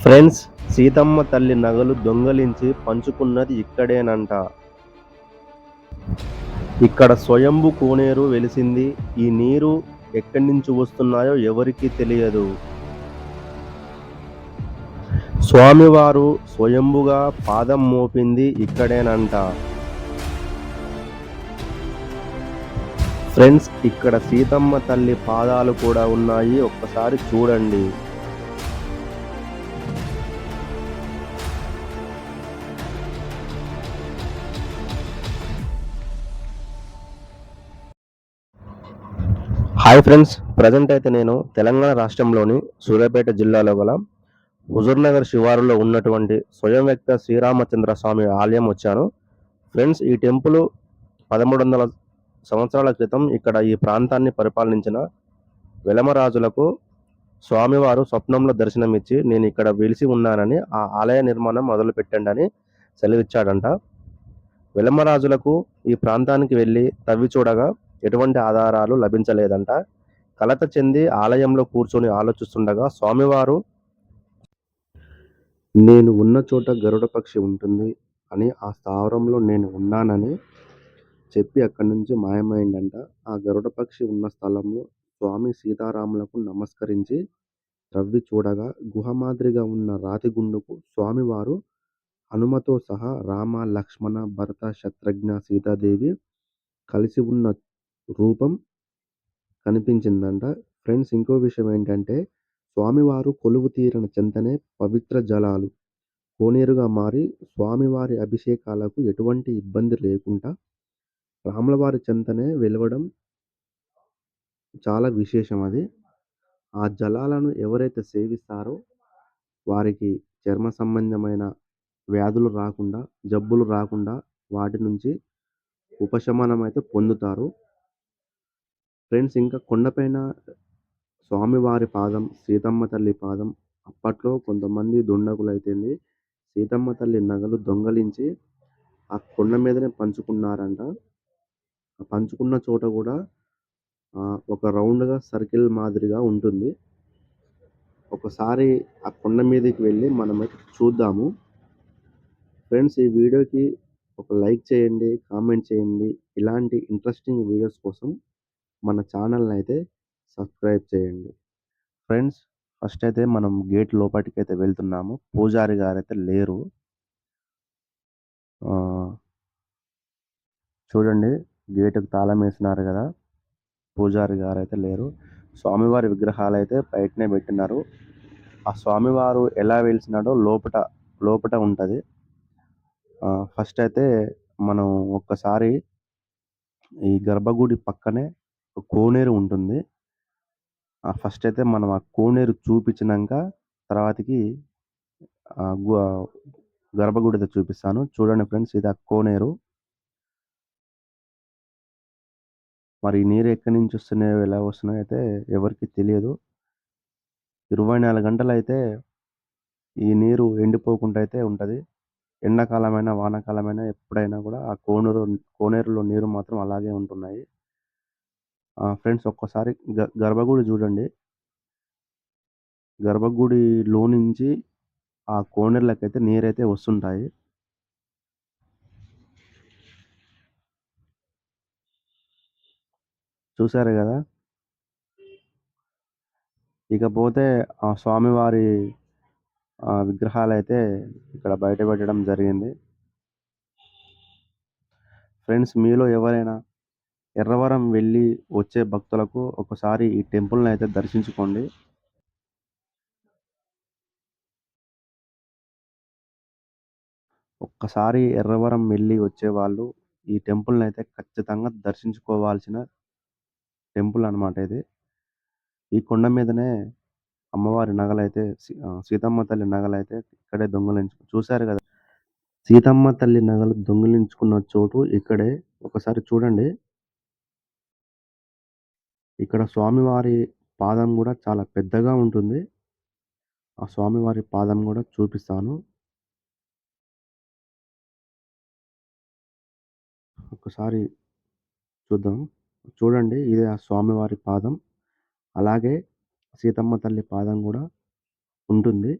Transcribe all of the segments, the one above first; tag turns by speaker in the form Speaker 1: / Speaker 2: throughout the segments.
Speaker 1: Friends Seethamma తల్లి నగలు దొంగలించి పంచుకున్నది ఇక్కడేనంట. ఇక్కడ స్వయంభు కోనేరు వెలిసింది. ఈ నీరు ఎక్కడి నుంచి వస్తున్నాయో ఎవరికీ తెలియదు. స్వామివారు స్వయంభుగా పాదం మోపింది ఇక్కడేనంట. ఫ్రెండ్స్ ఇక్కడ సీతమ్మ తల్లి పాదాలు కూడా ఉన్నాయి. ఒక్కసారి చూడండి. హాయ్ ఫ్రెండ్స్ ప్రజెంట్ అయితే నేను తెలంగాణ రాష్ట్రంలోని సూర్యాపేట జిల్లాలో గల హుజూర్నగర్ శివారులో ఉన్నటువంటి స్వయం వ్యక్త శ్రీరామచంద్ర స్వామి ఆలయం వచ్చాను. ఫ్రెండ్స్ ఈ టెంపుల్ పదమూడు వందల సంవత్సరాల క్రితం ఇక్కడ ఈ ప్రాంతాన్ని పరిపాలించిన వెలమరాజులకు స్వామివారు స్వప్నంలో దర్శనమిచ్చి నేను ఇక్కడ వెలిసి ఉన్నానని ఆ ఆలయ నిర్మాణం మొదలు పెట్టండి అని సెలవిచ్చాడంట. వెలమరాజులకు ఈ ప్రాంతానికి వెళ్ళి తవ్వి చూడగా ఎటువంటి ఆధారాలు లభించలేదంట. కలత చెంది ఆలయంలో కూర్చొని ఆలోచిస్తుండగా స్వామివారు నేను ఉన్న చోట గరుడ పక్షి ఉంటుంది అని ఆ స్థావరంలో నేను ఉన్నానని చెప్పి అక్కడి నుంచి మాయమైందంట. ఆ గరుడ పక్షి ఉన్న స్థలంలో స్వామి సీతారాములకు నమస్కరించి త్రవ్వి చూడగా గుహ మాదిరిగా ఉన్న రాతి గుండుకు స్వామివారు హనుమతో సహా రామ లక్ష్మణ భరత శత్రుఘ్న సీతాదేవి కలిసి ఉన్న రూపం కనిపించిందంట. ఫ్రెండ్స్ ఇంకో విషయం ఏంటంటే స్వామివారు కొలువు తీరిన చెంతనే పవిత్ర జలాలు. కోనేరుగా మారి స్వామివారి అభిషేకాలకు ఎటువంటి ఇబ్బంది లేకుండా రాములవారి చెంతనే వెలవడం చాలా విశేషం అది. ఆ జలాలను ఎవరైతే సేవిస్తారో వారికి చర్మ సంబంధమైన వ్యాధులు రాకుండా జబ్బులు రాకుండా వాటి నుంచి ఉపశమనం అయితే పొందుతారు. ఫ్రెండ్స్ ఇంకా కొండపైన స్వామివారి పాదం సీతమ్మ తల్లి పాదం అప్పట్లో కొంతమంది దుండగులు అయితేంది సీతమ్మ తల్లి నగలు దొంగలించి ఆ కొండ మీదనే పంచుకున్నారంట. పంచుకున్న చోట కూడా ఒక రౌండ్గా సర్కిల్ మాదిరిగా ఉంటుంది. ఒకసారి ఆ కొండ మీదకి వెళ్ళి మనమైతే చూద్దాము. ఫ్రెండ్స్ ఈ వీడియోకి ఒక లైక్ చేయండి కామెంట్ చేయండి. ఇలాంటి ఇంట్రెస్టింగ్ వీడియోస్ కోసం మన ఛానల్ని అయితే సబ్స్క్రైబ్ చేయండి. ఫ్రెండ్స్ ఫస్ట్ అయితే మనం గేట్ లోపలికి అయితే వెళ్తున్నాము. పూజారి గారు అయితే లేరు చూడండి గేటుకు తాళం వేసినారు కదా. పూజారి గారు అయితే లేరు. స్వామివారి విగ్రహాలు అయితే బయటనే పెట్టినారు. ఆ స్వామివారు ఎలా వెలిసినాడో లోపట లోపట ఉంటుంది. ఫస్ట్ అయితే మనం ఒక్కసారి ఈ గర్భగుడి పక్కనే కోనేరు ఉంటుంది. ఆ ఫస్ట్ అయితే మనం ఆ కోనేరు చూపించినాక తర్వాతకి ఆ గర్భగుడి అయితే చూపిస్తాను. చూడండి ఫ్రెండ్స్ ఇది ఆ కోనేరు. మరి నీరు ఎక్కడి నుంచి వస్తున్నాయో ఎలా వస్తున్నాయో అయితే ఎవరికి తెలియదు. ఇరవై నాలుగు గంటలు అయితే ఈ నీరు ఎండిపోకుండా అయితే ఉంటుంది. ఎండాకాలమైన వానాకాలమైన ఎప్పుడైనా కూడా ఆ కోనేరు కోనేరులో నీరు మాత్రం అలాగే ఉంటున్నాయి. ఫ్రెండ్స్ ఒక్కసారి గ గర్భగుడి చూడండి. గర్భగుడిలో నుంచి ఆ కోనేరులకైతే నీరైతే వస్తుంటాయి. చూసారు కదా? ఇకపోతే ఆ స్వామివారి విగ్రహాలు అయితే ఇక్కడ బయట పెట్టడం జరిగింది. ఫ్రెండ్స్ మీలో ఎవరైనా ఎర్రవరం వెళ్ళి వచ్చే భక్తులకు ఒకసారి ఈ టెంపుల్ని అయితే దర్శించుకోండి. ఒక్కసారి ఎర్రవరం వెళ్ళి వచ్చే వాళ్ళు ఈ టెంపుల్ని అయితే ఖచ్చితంగా దర్శించుకోవాల్సిన టెంపుల్ అన్నమాట ఇది. ఈ కొండ మీదనే అమ్మవారి నగలైతే సీతమ్మ తల్లి నగలైతే ఇక్కడే దొంగలించు చూశారు కదా? సీతమ్మ తల్లి నగలు దొంగిలించుకున్న చోటు ఇక్కడే. ఒకసారి చూడండి. ఇక్కడ స్వామివారి పాదం కూడా చాలా పెద్దగా ఉంటుంది ఆ స్వామివారి పాదం కూడా చూపిస్తాను ఒకసారి చూద్దాం చూడండి ఇది ఆ స్వామివారి పాదం అలాగే సీతమ్మ తల్లి పాదం కూడా ఉంటుంది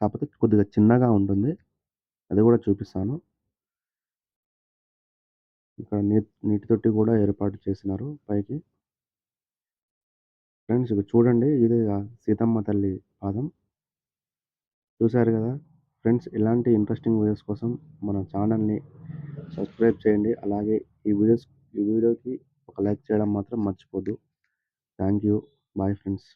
Speaker 1: కాకపోతే కొద్దిగా చిన్నగా ఉంటుంది. అది కూడా చూపిస్తాను. ఇక్కడ నీ నీటి తొట్టి కూడా ఏర్పాటు చేసినారు పైకి. ఫ్రెండ్స్ ఇవి చూడండి ఇది సీతమ్మ తల్లి పాదం. చూశారు కదా ఫ్రెండ్స్ ఇలాంటి ఇంట్రెస్టింగ్ వీడియోస్ కోసం మన ఛానల్‌ని సబ్స్క్రైబ్ చేయండి. అలాగే ఈ వీడియోస్ ఈ వీడియోకి ఒక లైక్ చేయడం మాత్రం మర్చిపోద్దు. Thank you. Bye friends.